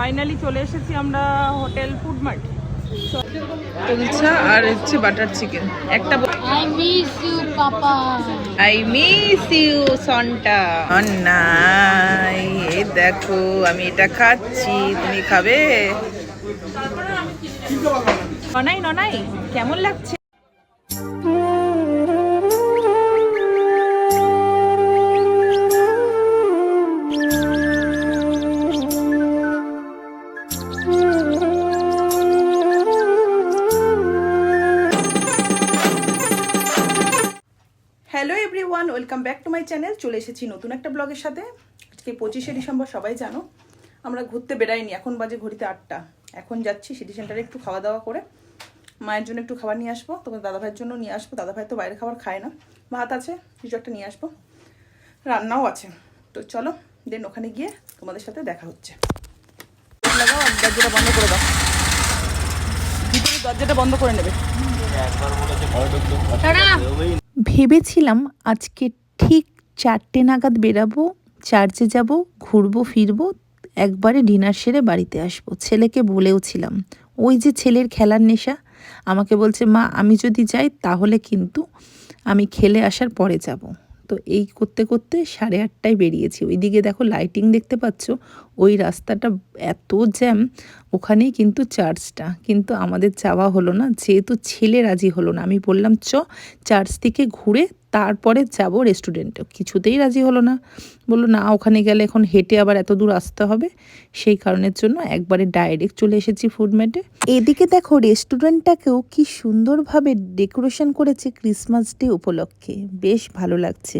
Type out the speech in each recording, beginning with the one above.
Finally চলে এসেছি আমরা হোটেল ফুড মার্ট কুলচা আর হচ্ছে বাটার চিকেন। একটা I miss you, Papa. I miss you সন্টা। নাই এই দেখো আমি এটা খাচ্ছি তুমি খাবে? ননাই ননাই কেমন লাগছে? Welcome back to my channel চলে এসেছি নতুন একটা ব্লগের সাথে। আজকে পঁচিশে ডিসেম্বর, সবাই জানো। আমরা ঘুরতে বেড়াইনি, এখন বাজে ঘড়িতে আটটা। এখন যাচ্ছি সিটি সেন্টারে একটু খাওয়া দাওয়া করে। মায়ের জন্য একটু খাবার নিয়ে আসব তোমার দাদা ভাইয়ের জন্য নিয়ে আসব। দাদা ভাই তো বাইরে খাবার খায় না। ভাত আছে, কিছু একটা নিয়ে আসব। রান্নাও আছে। তো চলো দেন ওখানে গিয়ে তোমাদের সাথে দেখা হচ্ছে। দরজাটা বন্ধ করে দাও। দরজাটা বন্ধ করে নেবে। ভেবেছিলাম আজকে ঠিক চারটে নাগাদ বেরাবো চার্চে যাব ঘুরবো ফিরবো একবারে ডিনার সেরে বাড়িতে আসব। ছেলেকে বলেওছিলাম ওই যে ছেলের খেলার নেশা আমাকে বলছে মা আমি যদি যাই তাহলে কিন্তু আমি খেলে আসার পরে যাব। তো এই করতে করতে সাড়ে আটটায় বেরিয়েছি। ওইদিকে দেখো লাইটিং দেখতে পাচ্ছ, ওই রাস্তাটা এত জ্যাম ওখানেই কিন্তু চার্চটা কিন্তু আমাদের যাওয়া হলো না, যেহেতু ছেলে রাজি হলো না, আমি বললাম, চ চার্চ থেকে ঘুরে তারপরে যাব রেস্টুরেন্টে কিছুতেই রাজি হলো না। বলল, না, ওখানে গেলে এখন হেঁটে আবার এত দূর আসতে হবে। সেই কারণের জন্য একবারে ডাইরেক্ট চলে এসেছি ফুডম্যাটে এদিকে দেখো রেস্টুরেন্টটাকেও কি সুন্দরভাবে ডেকোরেশন করেছে ক্রিসমাস ডে উপলক্ষে। বেশ ভালো লাগছে।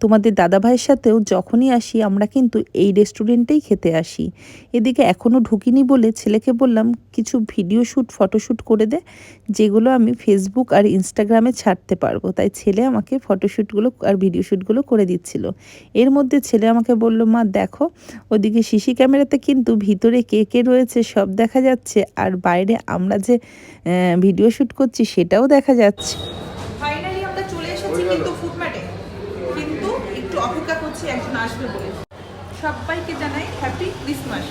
তোমাদের দাদাভাইয়ের সাথেও যখনই আসি, আমরা কিন্তু এই রেস্টুরেন্টেই খেতে আসি। এদিকে এখনও ঢুকিনি বলে ছেলেকে বললাম, কিছু ভিডিও শ্যুট ফটোশ্যুট করে দে, যেগুলো আমি ফেসবুক আর ইনস্টাগ্রামে ছাড়তে পারব। তাই ছেলে আমাকে ফটোশ্যুটগুলো আর ভিডিও শ্যুটগুলো করে দিচ্ছিল। এর মধ্যে ছেলে আমাকে বলল, মা, দেখো, ওদিকে সিসি ক্যামেরাতে কিন্তু ভিতরে কে কে রয়েছে সব দেখা যাচ্ছে, আর বাইরে আমরা যে ভিডিও শ্যুট করছি সেটাও দেখা যাচ্ছে। সবাইকে জানাই হ্যাপি ক্রিসমাস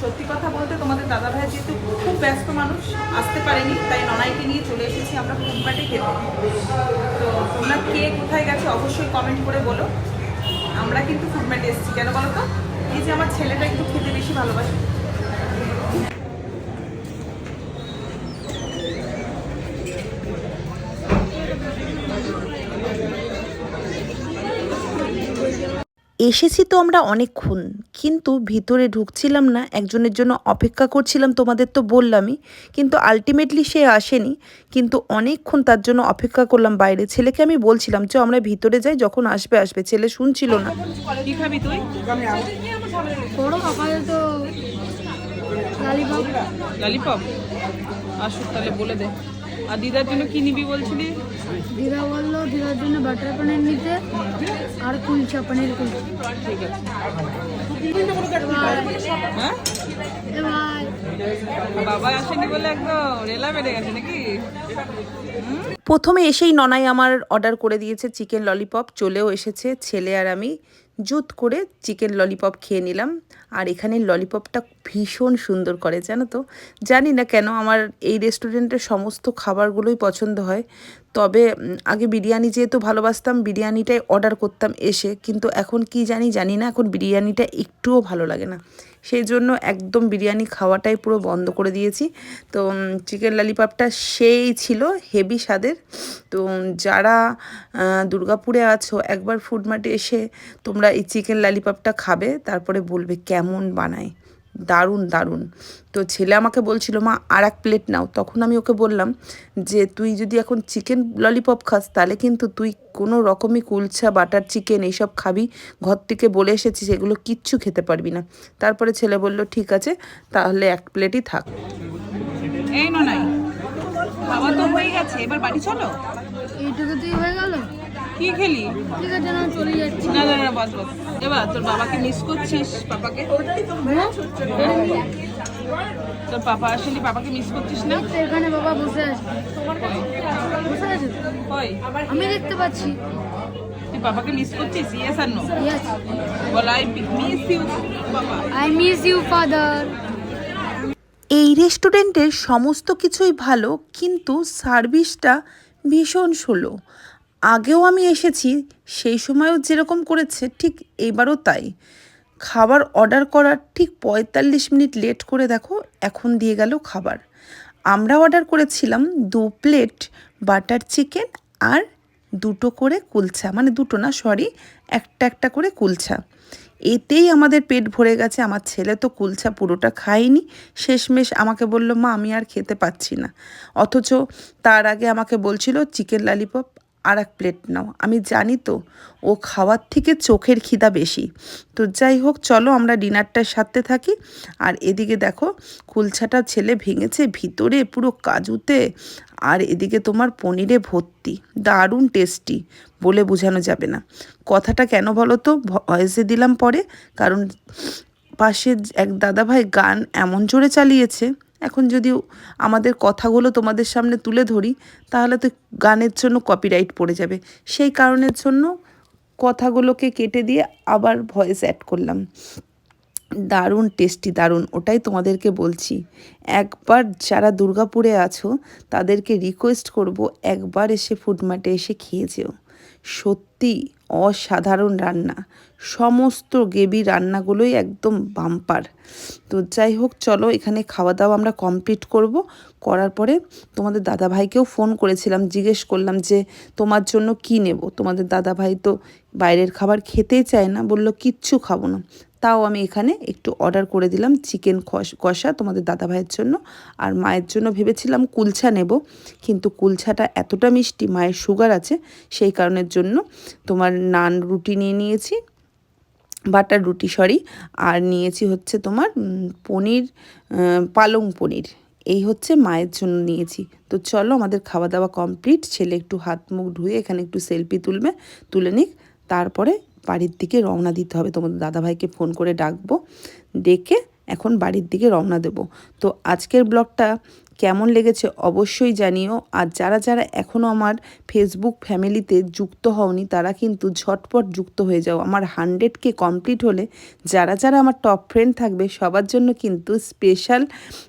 সত্যি কথা বলতে তোমাদের দাদা ভাই যেহেতু খুব ব্যস্ত মানুষ, আসতে পারেনি, তাই ননাইকে নিয়ে চলে এসেছি আমরা ফুটম্যাটে খেতে। তো তোমরা কে কোথায় গেছে অবশ্যই কমেন্ট করে বলো। আমরা কিন্তু ফুটম্যাটে এসেছি। কেন বলো তো? এই যে আমার ছেলেটা একটু খেতে বেশি ভালোবাসে। এসেছি তো আমরা অনেকক্ষণ কিন্তু ভিতরে ঢুকছিলাম না একজনের জন্য অপেক্ষা করছিলাম তোমাদের তো বললামই কিন্তু আলটিমেটলি সে আসেনি কিন্তু অনেকক্ষণ তার জন্য অপেক্ষা করলাম বাইরে। ছেলেকে আমি বলছিলাম চ আমরা ভিতরে যাই যখন আসবে আসবে। ছেলে শুনছিল না। কি খাবি তুই? छोड़ो আপাতত লালিপপ? আসুক তাহলে বলে দে। আর দিদার জন্য কি নিবি বলছিলি? দিদা বলল দিদার জন্য বাটার পনির নিতে আর কুলচা পনির কুলচা। ঠিক আছে। হ্যাঁ? বাবা আসেনি বলে একদম রেলা বেড়ে গেছে নাকি? প্রথমে এসেই ননাই আমার অর্ডার করে দিয়েছে চিকেন ললিপপ চলেও এসেছে ছেলে আর আমি। জুত করে চিকেন ললিপপ খেয়ে নিলাম। আর এখানে ললিপপটা ভীষণ সুন্দর করে, জানো তো? জানি না কেন আমার এই রেস্টুরেন্টের সমস্ত খাবারগুলোই পছন্দ হয়। তবে আগে বিরিয়ানি যেহেতু ভালোবাসতাম, বিরিয়ানিটাই অর্ডার করতাম এসে। কিন্তু এখন কি জানি জানি না, এখন বিরিয়ানিটা একটুও ভালো লাগে না। সেই জন্য একদম বিরিয়ানি খাওয়াটাই পুরো বন্ধ করে দিয়েছি। তো চিকেন ললিপপটা সেই ছিল হেভি স্বাদের। তো যারা দুর্গাপুরে আছো, একবার ফুড মার্টে এসে তোমরা এই চিকেন ললিপপটা খাবে, তারপরে বলবে কেমন বানায়। দারুণ দারুণ। তো ছেলে আমাকে বলছিল মা আর এক প্লেট নাও। তখন আমি ওকে বললাম যে তুই যদি এখন চিকেন ললিপপ খাস তাহলে কিন্তু তুই কোনো রকমই কুলচা বাটার চিকেন এইসব খাবি। ঘর থেকে বলে এসেছিস এগুলো কিচ্ছু খেতে পারবি না। তারপরে ছেলে বলল ঠিক আছে তাহলে এক প্লেটই থাক। এই ননাই বাবা তো হয়ে গেছে এবার বাড়ি চলো? এইটুকুতেই হয়ে গেল? কি খেলি? ঠিক আছে না চলে যাচ্ছি। না না না বাস বাস এবার তোর বাবাকে মিস করছিস পাপাকে? তোর পাপা আসেনি পাপাকে মিস করছিস না? এখানে বাবা বসে আছে। বসে আছে ওই আমি দেখতে পাচ্ছি। তুই পাপাকে মিস করছিস? ইয়েস আর নো Yes. বল আই মিস ইউ বাবা I miss you, father. এই রেস্টুরেন্টের সমস্ত কিছুই ভালো কিন্তু সার্ভিসটা ভীষণ স্লো আগেও আমি এসেছি, সেই সময়ও যেরকম করেছে, ঠিক এবারও তাই। খাবার অর্ডার করার ঠিক পঁয়তাল্লিশ মিনিট লেট করে দেখো, এখন দিয়ে গেল খাবার। আমরা অর্ডার করেছিলাম দু প্লেট বাটার চিকেন আর দুটো করে কুলচা মানে দুটো না, সরি, একটা একটা করে কুলচা এতেই আমাদের পেট ভরে গেছে, আমার ছেলে তো কুলচা পুরোটা খায়নি। শেষমেশ আমাকে বলল, মা, আমি আর খেতে পাচ্ছি না। অথচ তার আগে আমাকে বলছিল, চিকেন লালিপপ আর এক প্লেট নাও। আমি জানি তো, ও খাওয়ার থেকে চোখের খিদা বেশি। তো যাই হোক, চলো আমরা ডিনারটার সাথে থাকি। আর এদিকে দেখো, কুলছাটা ছেলে ভেঙেছে ভিতরে পুরো কাজুতে। আর এদিকে তোমার পনিরে ভর্তি। দারুণ টেস্টি বলে বোঝানো যাবে না। কথাটা কেন বলো তো? ভয়েসে দিলাম পরে। কারণ পাশে এক দাদাভাই গান এমন জোরে চালিয়েছে। এখন যদি আমাদের কথাগুলো তোমাদের সামনে তুলে ধরি, তাহলে তো গানের জন্য কপিরাইট পড়ে যাবে। সেই কারণের জন্য কথাগুলোকে কেটে দিয়ে আবার ভয়েস অ্যাড করলাম। দারুণ টেস্টি দারুণ, ওটাই তোমাদেরকে বলছি। একবার যারা দুর্গাপুরে আছো, তাদেরকে রিকোয়েস্ট করব একবার এসে ফুডমার্টে এসে খেয়ে যেও। সত্যি অসাধারণ রান্না। সমস্ত গেবি রান্নাগুলোই একদম বাম্পার। তো যাই হোক, চলো এখানে খাওয়া দাওয়া আমরা কমপ্লিট করব। করার পরে তোমাদের দাদা ভাইকেও ফোন করেছিলাম, জিজ্ঞেস করলাম যে তোমার জন্য কি নেব? তোমাদের দাদা ভাই তো বাইরের খাবার খেতেই চায় না, বলল কিচ্ছু খাব না। তাও আমি এখানে একটু অর্ডার করে দিলাম চিকেন কষা তোমাদের দাদাভাইয়ের জন্য। আর মায়ের জন্য ভেবেছিলাম কুলছা নেব, কিন্তু কুলছাটা এতটা মিষ্টি, মায়ের সুগার আছে, সেই কারণের জন্য তোমার নান রুটি নিয়ে নিয়েছি বাটার রুটি সরি আর নিয়েছি হচ্ছে তোমার পনির পালং পনির। এই হচ্ছে মায়ের জন্য নিয়েছি। তো চলো আমাদের খাওয়া দাওয়া কমপ্লিট ছেলে একটু হাত মুখ ধুয়ে এখানে একটু সেলফি তুলবে, তুলে নিক, তারপরে বাড়ির দিকে রওনা দিতে হবে। তোমাদের দাদাভাইকে ফোন করে ডাকবো। ডেকে এখন বাড়ির দিকে রওনা দেব। তো আজকের ব্লগটা কেমন লেগেছে অবশ্যই জানিও। আর যারা যারা এখনও আমার ফেসবুক ফ্যামিলিতে যুক্ত হওনি, তারা কিন্তু ঝটপট যুক্ত হয়ে যাও। আমার হান্ড্রেডকে কমপ্লিট হলে যারা যারা আমার টপ ফ্রেন্ড থাকবে, সবার জন্য কিন্তু স্পেশাল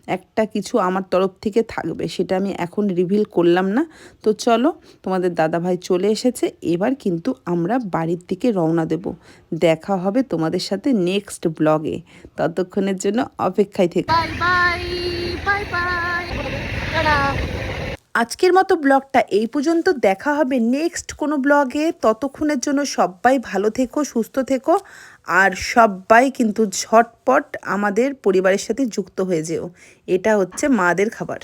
একটা কিছু আমার তরফ থেকে থাকবে। সেটা আমি এখন রিভিল করলাম না। তো চলো, তোমাদের দাদাভাই চলে এসেছে। এবার কিন্তু আমরা বাড়ির দিকে রওনা দেব। দেখা হবে তোমাদের সাথে নেক্সট ব্লগে ততক্ষণের জন্য অপেক্ষায় থেকে। Bye bye. Bye bye. আজকের মতো ব্লগটা এই পর্যন্ত। দেখা হবে নেক্সট কোনো ব্লগে। ততক্ষণের জন্য সবাই ভালো থেকো, সুস্থ থেকো। আর সবাই কিন্তু ঝটপট আমাদের পরিবারের সাথে যুক্ত হয়ে যেও। এটা হচ্ছে মাদের খাবার।